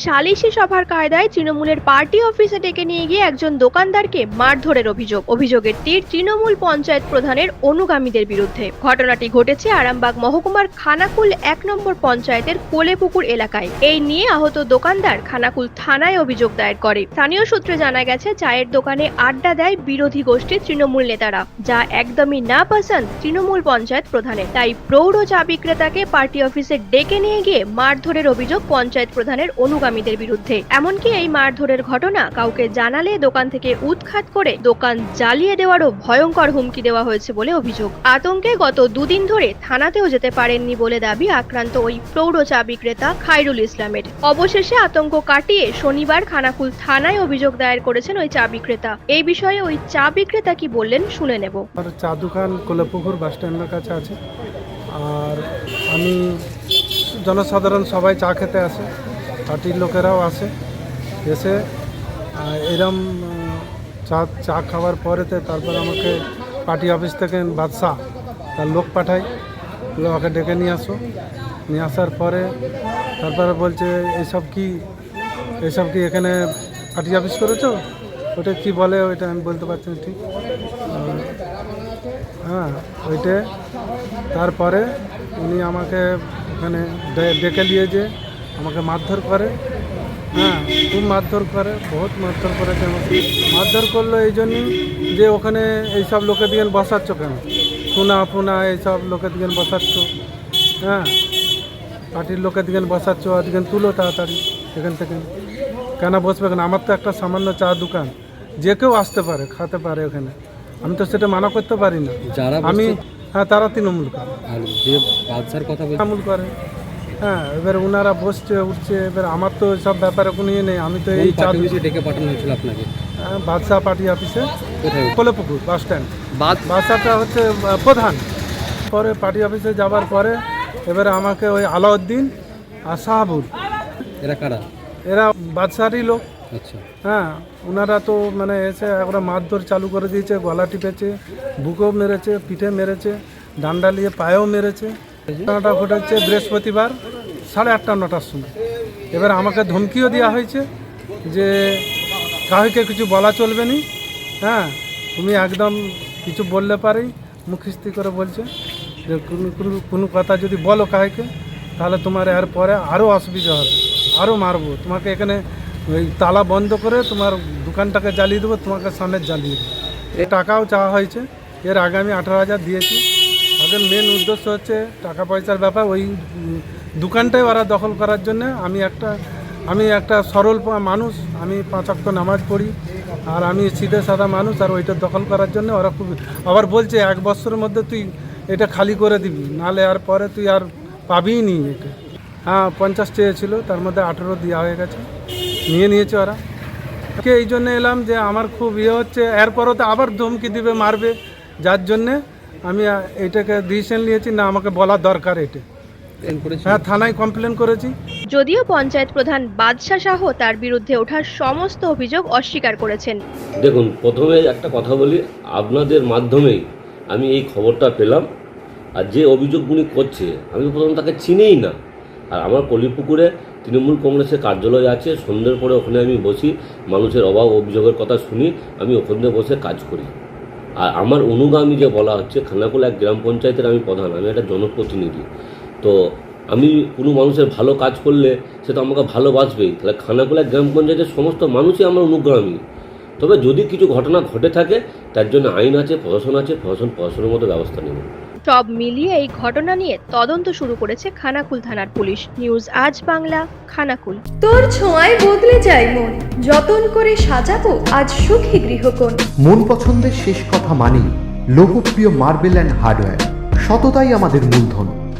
সালিশি সভার কায়দায় তৃণমূলের পার্টি অফিসে ডেকে নিয়ে গিয়ে একজন দোকানদারকে মারধরের অভিযোগ। অভিযোগের তীর তৃণমূল পঞ্চায়েত প্রধানের অনুগামীদের বিরুদ্ধে। ঘটনাটি ঘটেছে আরামবাগ মহকুমার খানাকুল এক নম্বর পঞ্চায়েতের কোলেপুকুর এলাকায়। এই নিয়ে আহত দোকানদার খানাকুল থানায় অভিযোগ দায়ের করে। স্থানীয় সূত্রে জানা গেছে, চায়ের দোকানে আড্ডা দেয় বিরোধী গোষ্ঠীর তৃণমূল নেতারা, যা একদমই না পছন্দ তৃণমূল পঞ্চায়েত প্রধানের। তাই প্রৌঢ় চা বিক্রেতাকে পার্টি অফিসে ডেকে নিয়ে গিয়ে মারধরের অভিযোগ পঞ্চায়েত প্রধানের অনুগামীদের বিরুদ্ধে। এমনকি এই মারধরের ঘটনা কাউকে জানালে দোকান থেকে উৎখাত করে দোকান জ্বালিয়ে দেওয়ারও ভয়ঙ্কর হুমকি দেওয়া হয়েছে বলে অভিযোগ। আতঙ্কে গত দুদিন ধরে থানাতেও যেতে পারেননি বলে দাবি আক্রান্ত ওই প্রৌঢ় চা বিক্রেতা খায়রুল ইসলামের। অবশেষে আতঙ্ক কাটিয়ে শনিবার খানাকুল থানায় অভিযোগ দায়ের করেছেন ওই চা বিক্রেতা এই বিষয়ে ওই চা বিক্রেতা কি বললেন শুনে নেব। চা দোকান কোলেপুকুর বাস স্ট্যান্ডের কাছে আছে। আর আমি জনসাধারণ সবাই চা খেতে আসে। পার্টির লোকেরাও আসে, এসে এরম চা চা খাওয়ার পরেতে তারপর আমাকে পার্টি অফিস থেকে বাদশাহ, তার লোক পাঠাই ওকে ডেকে নিয়ে আসো। নিয়ে আসার পরে তারপরে বলছে এইসব কি এইসব কি এখানে পার্টি অফিস করেছ? ওটা কি বলে, ওইটা আমি বলতে পারছি না ঠিক। হ্যাঁ ওইটা। তারপরে উনি আমাকে ওখানে ডেকে নিয়ে যে আমাকে মারধর করে। হ্যাঁ খুব মারধর করে বহুত মারধর করেছে আমাকে। মারধর করল এই জন্যই যে ওখানে এইসব লোকের দিকে বসাচ্ছ কেন? ফুনা ফুনা এইসব লোকের দিকে বসাচ্ছ। হ্যাঁ পার্টির লোকের দিকে বসাচ্ছ ওদিকে তুলো তাড়াতাড়ি এখান থেকে। কেন বসবে কেন? আমার তো একটা সামান্য চা দোকান। যে কেউ আসতে পারে খাতে পারে ওখানে। আমি তো সেটা মানা করতে পারি না। যারা আমি হ্যাঁ তারা তৃণমূল করে। আর যে বাদশার কথা তৃণমূল করে। হ্যাঁ এবার ওনারা বসছে উঠছে এবার আমার তো সব ব্যাপারে কোনো ইয়ে নেই আমি তো এই চা পার্টি ডেকে পাঠানো হয়েছিল আপনাকে? হ্যাঁ, বাদশাহ পার্টি অফিসে কোলেপুকুর বাস স্ট্যান্ড। বাদ বাদশাটা হচ্ছে প্রধান। পরে পার্টি অফিসে যাওয়ার পরে এবারে আমাকে ওই আলাউদ্দিন আর শাহাবুল। এরা কারা? এরা বাদশারই লোক। আচ্ছা। হ্যাঁ ওনারা তো মানে এসে একবার মারধর চালু করে দিয়েছে গলা টিপেছে বুকেও মেরেছে পিঠে মেরেছে ডান্ডা নিয়ে পায়েও মেরেছে। ঘটনাটা ঘটেছে বৃহস্পতিবার, সাড়ে আটটা, নটার সময়। এবার আমাকে ধমকিও দেওয়া হয়েছে যে, কাউকে কিছু বলা চলবে না। হ্যাঁ তুমি একদম কিছু বললে পারেই মুখিস্তি করে বলছে। যে কোনো কথা যদি বলো কাউকে, তাহলে তোমার এর পরে আরও অসুবিধা হবে আরও মারবো। তোমাকে এখানে ওই তালা বন্ধ করে তোমার দোকানটাকে জ্বালিয়ে দেবো, তোমাকে সামনে জ্বালিয়ে দেবো। টাকাও চাওয়া হয়েছে। এর আগে আমি আঠারো হাজার দিয়েছি। তাদের মেন উদ্দেশ্য হচ্ছে টাকা পয়সার ব্যাপার। ওই দোকানটাই ওরা দখল করার জন্য আমি একটা আমি একটা সরল মানুষ, আমি পাঁচ অক্ট নামাজ পড়ি, আর আমি সিধে সাদা মানুষ, আর ওইটা দখল করার জন্য ওরা খুব আবার বলছে, এক বছরের মধ্যে তুই এটা খালি করে দিবি নাহলে আর পরে তুই আর পাবিই নি এটা হ্যাঁ পঞ্চাশ চেয়েছিল, তার মধ্যে আঠেরো দেওয়া হয়ে গেছে। নিয়ে নিয়েছে ওরা। এই জন্য এলাম যে আমার খুব ইয়ে হচ্ছে, এরপরও তো আবার ধমকি দিবে, মারবে, যার জন্যে আমি এটাকে ডিসিশন নিয়েছি না আমাকে বলা দরকার এটা। হ্যাঁ থানায় কমপ্লেন করেছি। যদিও পঞ্চায়েত প্রধান বাদশাহ শাহ তার বিরুদ্ধে ওঠা সমস্ত অভিযোগ অস্বীকার করেছেন। দেখুন প্রথমে একটা কথা বলি আপনাদের মাধ্যমেই আমি এই খবরটা পেলাম আর যে অভিযোগগুলি করছে আমি প্রথম তাকে চিনেই না। আর আমার কলিপুকুরে তৃণমূল কংগ্রেসের কার্যালয় আছে সন্ধ্যের পরে ওখানে আমি বসি মানুষের অভাব অভিযোগের কথা শুনি আমি ওখানে বসে কাজ করি। আর আমার অনুগামীকে বলা হচ্ছে খানাকুল এক গ্রাম পঞ্চায়েতের আমি প্রধান, আমি একটা জনপ্রতিনিধি। তো আমি কোনো মানুষের ভালো কাজ করলে সে তো আমাকে ভালোবাসবেই। তাহলে খানাকুলা গ্রাম পঞ্চায়েতের সমস্ত মানুষই আমার অনুগ্রামী তবে যদি কিছু ঘটনা ঘটে থাকে, তার জন্য আইন আছে, প্রশাসন আছে, প্রশাসন প্রশাসনের মতো ব্যবস্থা নেবে। সব মিলিয়ে এই ঘটনা নিয়ে তদন্ত শুরু করেছে খানাকুল থানার পুলিশ। নিউজ আজ বাংলা খানাকুল। তোর ছোঁয়ায় বদলে যায় মন। যতন করে সাজাবো আজ সুখী গৃহকোণ। মন পছন্দের শেষ কথা মানি লোকপ্রিয় মার্বেল অ্যান্ড হার্ডওয়্যার। সততাই আমাদের মূলধন।